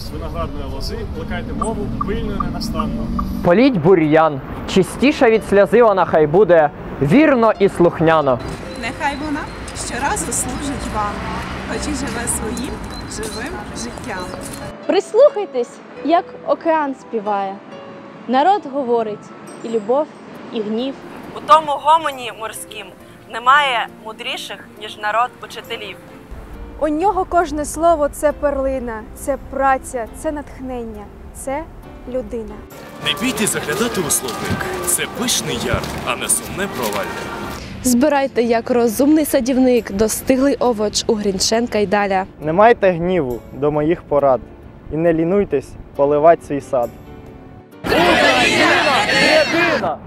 з виноградної лози, плекайте мову пильно і ненастанно. Політь бур'ян, чистіша від сльози вона хай буде, вірно і слухняно. Нехай вона щоразу служить вам, хоч і живе своїм живим життям. Прислухайтесь, як океан співає. Народ говорить і любов, і гнів. У тому гомоні морським немає мудріших, ніж народ учителів. У нього кожне слово це перлина, це праця, це натхнення, це людина. Не бійте заглядати у словник. Це пишний яр, а не сумне провалля. Збирайте як розумний садівник достиглий овоч у Грінченка й даля. Не майте гніву до моїх порад і не лінуйтесь поливать свій сад. Україна єдина!